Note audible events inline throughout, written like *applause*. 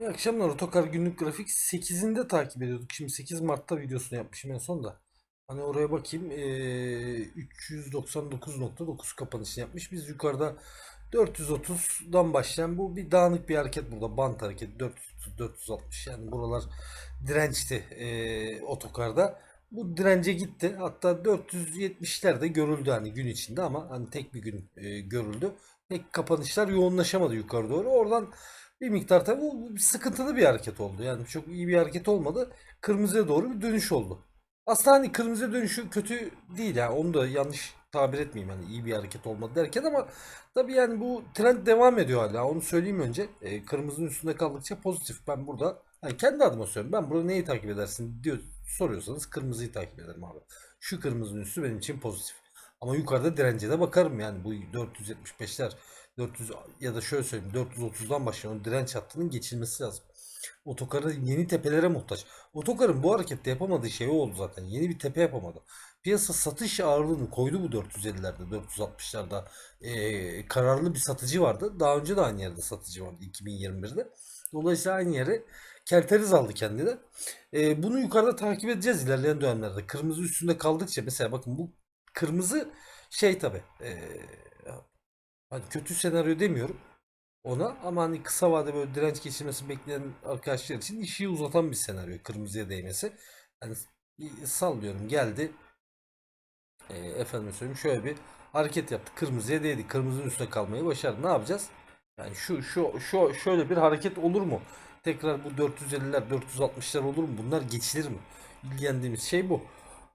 İyi akşamlar. Otokar günlük grafik 8'inde takip ediyorduk. Şimdi 8 Mart'ta videosunu yapmışım en son da. Hani oraya bakayım. Ee, 399.9 kapanışını yapmış. Biz yukarıda 430'dan başlayan bu bir dağınık bir hareket burada. Bant hareketi 430 460 yani buralar dirençti ee, otokarda. Bu dirence gitti. Hatta 470'ler de görüldü hani gün içinde ama hani tek bir gün e, görüldü. Pek kapanışlar yoğunlaşamadı yukarı doğru. Oradan bir miktar tabii bu sıkıntılı bir hareket oldu. Yani çok iyi bir hareket olmadı. Kırmızıya doğru bir dönüş oldu. Aslında hani kırmızıya dönüşü kötü değil yani onu da yanlış tabir etmeyeyim hani iyi bir hareket olmadı derken ama tabii yani bu trend devam ediyor hala onu söyleyeyim önce. E, kırmızının üstünde kaldıkça pozitif. Ben burada hani kendi adıma söylüyorum. Ben burada neyi takip edersin diyor soruyorsanız kırmızıyı takip ederim abi. Şu kırmızının üstü benim için pozitif. Ama yukarıda dirence de bakarım yani bu 475'ler 400 ya da şöyle söyleyeyim 430'dan başlayan o direnç hattının geçilmesi lazım. Otokarın yeni tepelere muhtaç. Otokarın bu harekette yapamadığı şey oldu zaten. Yeni bir tepe yapamadı. Piyasa satış ağırlığını koydu bu 450'lerde, 460'larda. Ee, kararlı bir satıcı vardı. Daha önce de aynı yerde satıcı vardı 2021'de. Dolayısıyla aynı yere kerteriz aldı kendine. Ee, bunu yukarıda takip edeceğiz ilerleyen dönemlerde. Kırmızı üstünde kaldıkça mesela bakın bu kırmızı şey tabi hani kötü senaryo demiyorum ona ama hani kısa vade böyle direnç geçirmesini bekleyen arkadaşlar için işi uzatan bir senaryo kırmızıya değmesi. Hani sallıyorum geldi e, efendim söyleyeyim şöyle bir hareket yaptı. Kırmızıya değdi. Kırmızının üstüne kalmayı başardı. Ne yapacağız? Yani şu şu şu şöyle bir hareket olur mu? Tekrar bu 450'ler 460'lar olur mu? Bunlar geçilir mi? İlgilendiğimiz şey bu.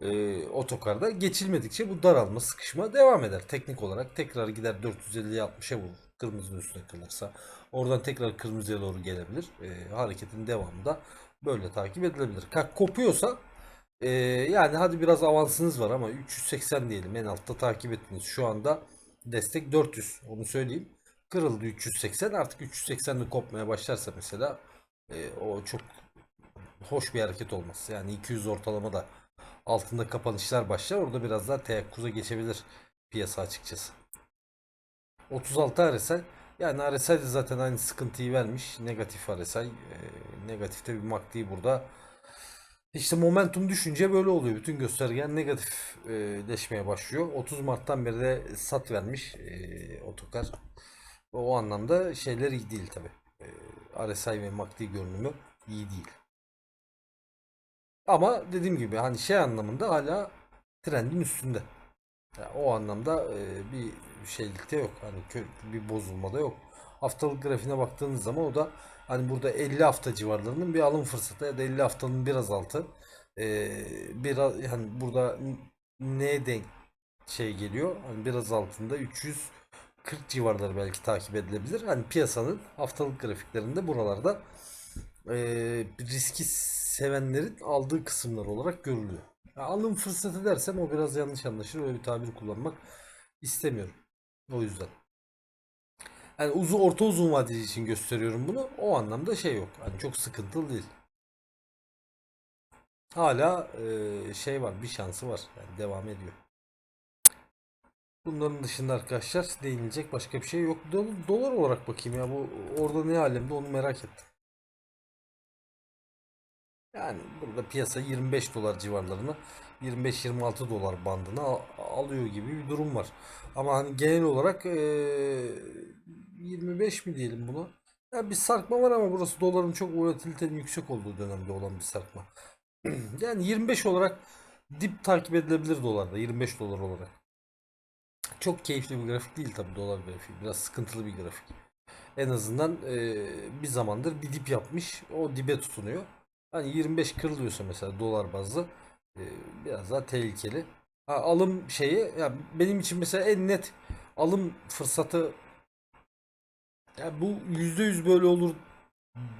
Ee, otokarda geçilmedikçe bu daralma, sıkışma devam eder. Teknik olarak tekrar gider 450'ye 60'a vurur. Kırmızının üstüne kalırsa. Oradan tekrar kırmızıya doğru gelebilir. Ee, hareketin devamı da böyle takip edilebilir. Kalk kopuyorsa ee, yani hadi biraz avansınız var ama 380 diyelim en altta takip ettiniz. Şu anda destek 400 onu söyleyeyim. Kırıldı 380 artık 380'de kopmaya başlarsa mesela e, o çok hoş bir hareket olmaz. Yani 200 ortalama da altında kapanışlar başlar. Orada biraz daha teyakkuza geçebilir piyasa açıkçası. 36 RSI yani RSI de zaten aynı sıkıntıyı vermiş. Negatif RSI. E, negatifte bir MACD burada. İşte momentum düşünce böyle oluyor. Bütün göstergen negatifleşmeye başlıyor. 30 Mart'tan beri de sat vermiş e, otokar. O anlamda şeyler iyi değil tabi. E, RSI ve MACD görünümü iyi değil. Ama dediğim gibi hani şey anlamında hala trendin üstünde. Yani o anlamda e, bir şeylikte yok. Hani bir bozulma da yok. Haftalık grafiğine baktığınız zaman o da hani burada 50 hafta civarlarının bir alım fırsatı ya da 50 haftanın biraz altı. E, biraz yani burada neye denk şey geliyor? Hani biraz altında 340 civarları belki takip edilebilir. Hani piyasanın haftalık grafiklerinde buralarda e, riski sevenlerin aldığı kısımlar olarak görülüyor. Ya alım fırsatı dersem o biraz yanlış anlaşılır. Öyle bir tabir kullanmak istemiyorum. O yüzden. Yani uzun orta uzun vadeli için gösteriyorum bunu. O anlamda şey yok. Hani çok sıkıntılı değil. Hala e, şey var, bir şansı var. Yani devam ediyor. Bunların dışında arkadaşlar değinilecek başka bir şey yok. Dol- Dolar olarak bakayım ya bu orada ne alemde onu merak ettim. Yani burada piyasa 25 dolar civarlarını 25-26 dolar bandına al- alıyor gibi bir durum var. Ama hani genel olarak eee, 25 mi diyelim buna? Ya bir sarkma var ama burası doların çok volatilitenin yüksek olduğu dönemde olan bir sarkma. *clears throat* Yani 25 olarak dip takip edilebilir dolarda 25 dolar olarak. Çok keyifli bir grafik değil tabii dolar grafiği. Biraz sıkıntılı bir grafik. En azından eee, bir zamandır bir dip yapmış. O dibe tutunuyor. Hani 25 kırılıyorsa mesela dolar bazlı e, biraz daha tehlikeli. Ha, alım şeyi ya benim için mesela en net alım fırsatı ya bu %100 böyle olur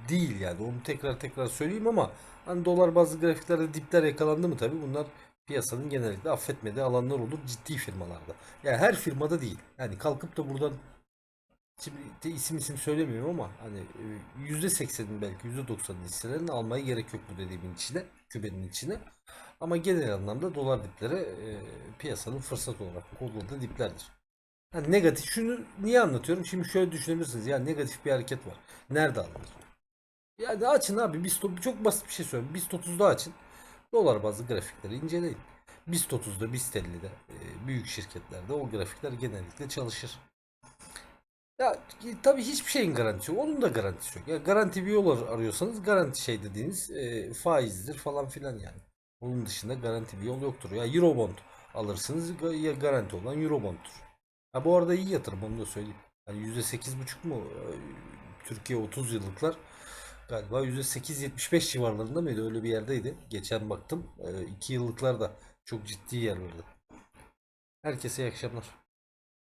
değil yani. Onu tekrar tekrar söyleyeyim ama hani dolar bazlı grafiklerde dipler yakalandı mı tabii bunlar piyasanın genellikle affetmediği alanlar olur ciddi firmalarda. Yani her firmada değil. Yani kalkıp da buradan Şimdi de isim isim söylemiyorum ama hani e, %80'in belki %90'ın hisselerini almaya gerek yok bu dediğimin içine, kümenin içine. Ama genel anlamda dolar dipleri e, piyasanın fırsat olarak kodladığı diplerdir. Yani negatif şunu niye anlatıyorum? Şimdi şöyle düşünebilirsiniz. Ya negatif bir hareket var. Nerede alınır? Yani açın abi BIST çok basit bir şey söyleyeyim. BIST 30'da açın. Dolar bazlı grafikleri inceleyin. BIST 30'da BIST 50'de e, büyük şirketlerde o grafikler genellikle çalışır. Ya e, tabii hiçbir şeyin garantisi yok. Onun da garantisi yok. Ya garanti bir yol ar- arıyorsanız garanti şey dediğiniz e, faizdir falan filan yani. Onun dışında garanti bir yol yoktur. Ya Eurobond alırsınız ya garanti olan Eurobond'tur. Ha bu arada iyi yatırım onu da söyleyeyim. Yani %8,5 mu e, Türkiye 30 yıllıklar galiba %8.75 civarlarında mıydı? Öyle bir yerdeydi. Geçen baktım. 2 yıllıklar da çok ciddi yerlerde. Herkese iyi akşamlar.